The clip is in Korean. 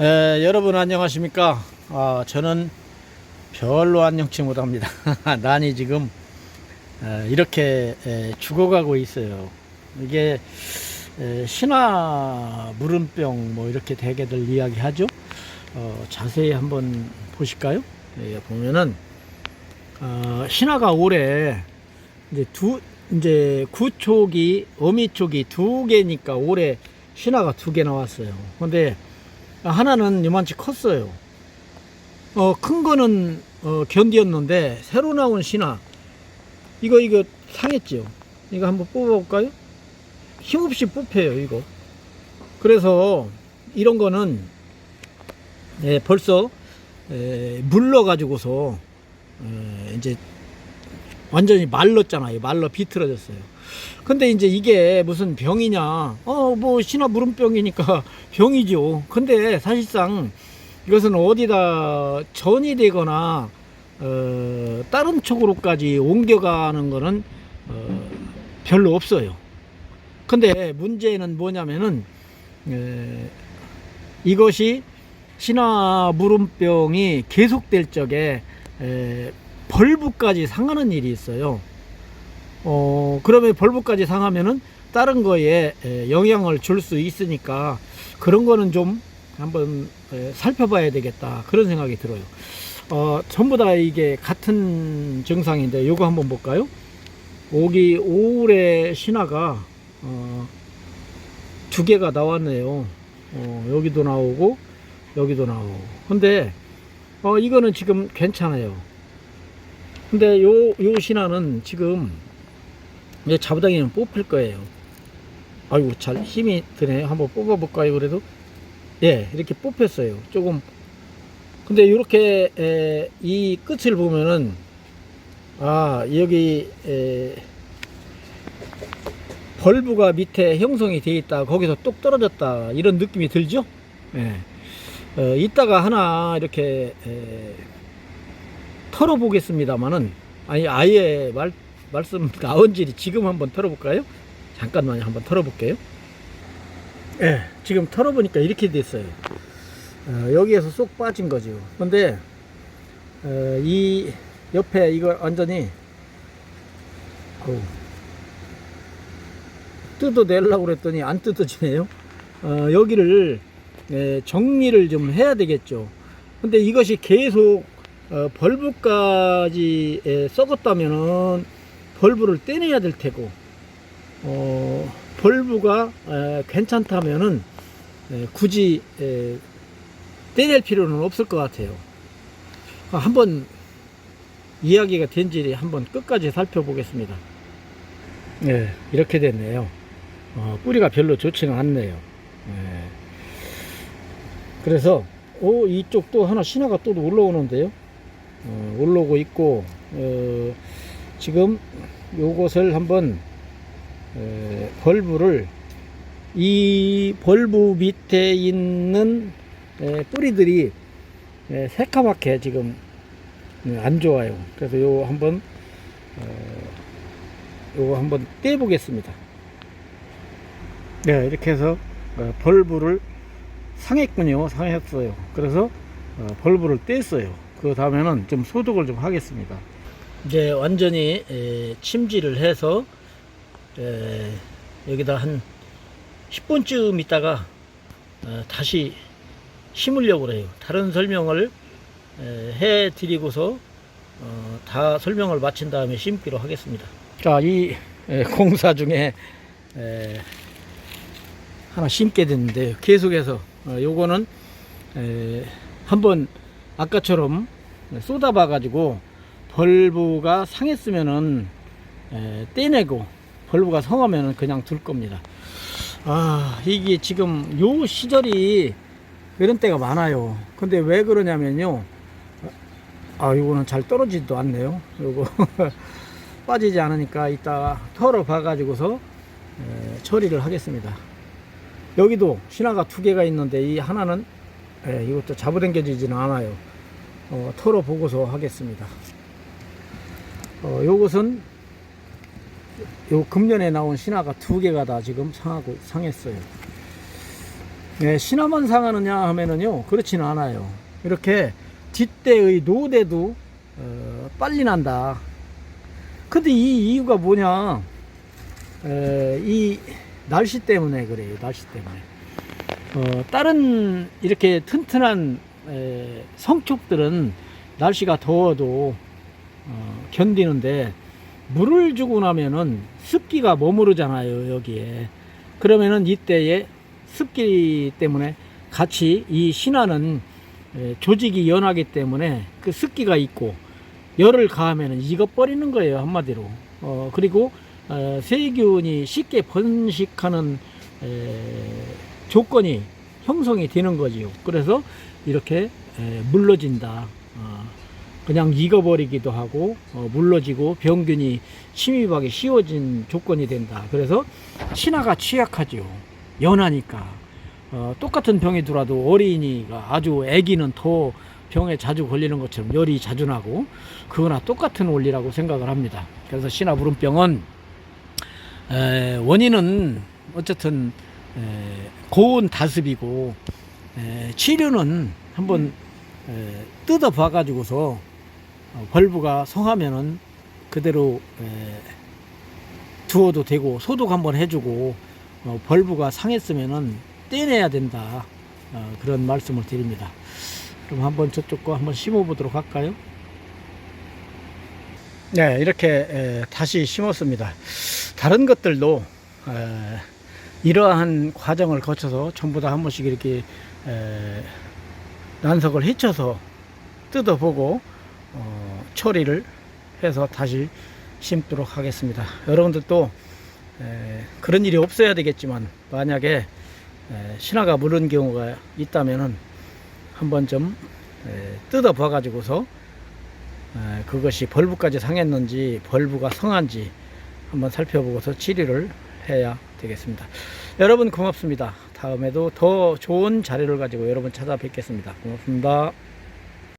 에, 여러분 안녕하십니까? 아, 저는 별로 안녕치 못합니다. 난이 지금 에, 이렇게 에, 죽어가고 있어요. 이게 에, 신화 물음병 뭐 이렇게 대개들 이야기하죠. 어, 자세히 한번 보실까요? 예, 보면은 어, 신화가 올해 이제 두 이제 구촉이 어미촉이 두 개니까 올해 신화가 두 개 나왔어요. 근데 하나는 요만치 컸어요. 어, 큰 거는 어, 견디었는데 새로 나온 신화 이거 이거 상했죠. 이거 한번 뽑아볼까요? 힘없이 뽑혀요 이거. 그래서 이런 거는 예, 벌써 에, 물러 가지고서 이제 완전히 말랐잖아요. 말라 비틀어졌어요. 근데 이제 이게 무슨 병이냐? 어, 뭐 신화 물음병이니까 병이죠. 근데 사실상 이것은 어디다 전이 되거나 어, 다른 쪽으로까지 옮겨가는 거는 어, 별로 없어요. 근데 문제는 뭐냐면은 에, 이것이 신화 물음병이 계속될 적에 에, 벌브까지 상하는 일이 있어요. 어, 그러면 벌브까지 상하면은 다른 거에 에, 영향을 줄 수 있으니까 그런 거는 좀 한번 에, 살펴봐야 되겠다. 그런 생각이 들어요. 어, 전부 다 이게 같은 증상인데 요거 한번 볼까요? 오기 오울의 신화가 어, 두 개가 나왔네요. 어, 여기도 나오고 여기도 나오고. 근데 어, 이거는 지금 괜찮아요. 근데 요, 요 신화는 지금 이제 잡다기는 뽑힐 거예요. 아이고, 잘 힘이 드네. 한번 뽑아볼까요, 그래도? 예, 이렇게 뽑혔어요. 조금. 근데 이렇게, 에, 이 끝을 보면은, 아, 여기, 에, 벌브가 밑에 형성이 되어 있다. 거기서 뚝 떨어졌다. 이런 느낌이 들죠? 예. 어, 이따가 하나 이렇게 에, 털어보겠습니다만은 아니 아예 말 말씀 나온지 지금 한번 털어볼까요? 잠깐만요, 한번 털어볼게요. 예, 지금 털어보니까 이렇게 됐어요. 어, 여기에서 쏙 빠진 거죠. 근데 어, 이 옆에 이걸 완전히 어우, 뜯어내려고 그랬더니 안 뜯어지네요. 어, 여기를 예, 정리를 좀 해야 되겠죠. 근데 이것이 계속 어, 벌브까지 에, 썩었다면은 벌브를 떼내야 될 테고 어, 벌브가 에, 괜찮다면은 에, 굳이 에, 떼낼 필요는 없을 것 같아요. 아, 한번 이야기가 된지 한번 끝까지 살펴보겠습니다. 네, 이렇게 됐네요. 어, 뿌리가 별로 좋지는 않네요. 네. 그래서 오 이쪽도 하나 신화가 또 올라오는데요. 어, 올라오고 있고 어, 지금 요것을 한번 에, 벌브를 이 벌브 밑에 있는 에, 뿌리들이 에, 새까맣게 지금 에, 안 좋아요. 그래서 요 한번 어, 요거 한번 떼 보겠습니다. 네, 이렇게 해서 어, 벌브를 상했군요. 상했어요. 그래서 어, 벌브를 뗐어요. 그 다음에는 좀 소독을 좀 하겠습니다. 이제 완전히 에, 침지를 해서 에, 여기다 한 10분쯤 있다가 어, 다시 심으려고 해요. 다른 설명을 에, 해 드리고서 어, 다 설명을 마친 다음에 심기로 하겠습니다. 자, 이 에, 공사 중에 에, 하나 심게 됐는데 계속해서 어, 요거는 에, 한번 아까처럼 쏟아봐 가지고 벌브가 상했으면은 에, 떼내고 벌브가 성하면은 그냥 둘 겁니다. 아 이게 지금 요 시절이 이런 때가 많아요. 근데 왜 그러냐면요. 아 요거는 잘 떨어지지도 않네요. 요거 빠지지 않으니까 이따 털어 봐 가지고서 에, 처리를 하겠습니다. 여기도 신화가 두 개가 있는데 이 하나는 예, 이것도 잡아당겨지지는 않아요. 어, 털어 보고서 하겠습니다. 어, 요것은 요 금년에 나온 신화가 두 개가 다 지금 상하고 상했어요. 네, 신화만 상하느냐 하면은요 그렇지는 않아요. 이렇게 뒷대의 노대도 어, 빨리 난다. 근데 이 이유가 뭐냐? 에, 이 날씨 때문에 그래요. 날씨 때문에. 어, 다른 이렇게 튼튼한 에, 성촉들은 날씨가 더워도 어, 견디는데 물을 주고 나면은 습기가 머무르잖아요 여기에. 그러면은 이때에 습기 때문에 같이 이 신화는 에, 조직이 연하기 때문에 그 습기가 있고 열을 가하면은 익어버리는 거예요 한마디로. 어, 그리고 어, 세균이 쉽게 번식하는 에, 조건이 형성이 되는 거지요. 그래서 이렇게 에, 물러진다. 어, 그냥 익어버리기도 하고 어, 물러지고 병균이 침입하기 쉬워진 조건이 된다. 그래서 신화가 취약하죠. 연하니까 어, 똑같은 병이 들어도 어린이가 아주 아기는 더 병에 자주 걸리는 것처럼 열이 자주 나고 그거나 똑같은 원리라고 생각을 합니다. 그래서 신화 불은병은 에, 원인은 어쨌든 에, 고온 다습이고 에, 치료는 한번 에, 뜯어 봐가지고서 어, 벌브가 성하면은 그대로 에, 두어도 되고 소독 한번 해주고 어, 벌브가 상했으면은 떼내야 된다 어, 그런 말씀을 드립니다. 그럼 한번 저쪽 거 한번 심어 보도록 할까요? 네 이렇게 에, 다시 심었습니다. 다른 것들도 에, 이러한 과정을 거쳐서 전부 다 한 번씩 이렇게 에, 난석을 헤쳐서 뜯어보고 어, 처리를 해서 다시 심도록 하겠습니다. 여러분들도 에, 그런 일이 없어야 되겠지만 만약에 에, 신화가 물은 경우가 있다면은 한번 좀 에, 뜯어 봐 가지고서 에, 그것이 벌브까지 상했는지 벌브가 성한지 한번 살펴보고서 치료를 해야 되겠습니다. 여러분 고맙습니다. 다음에도 더 좋은 자료를 가지고 여러분 찾아뵙겠습니다. 고맙습니다.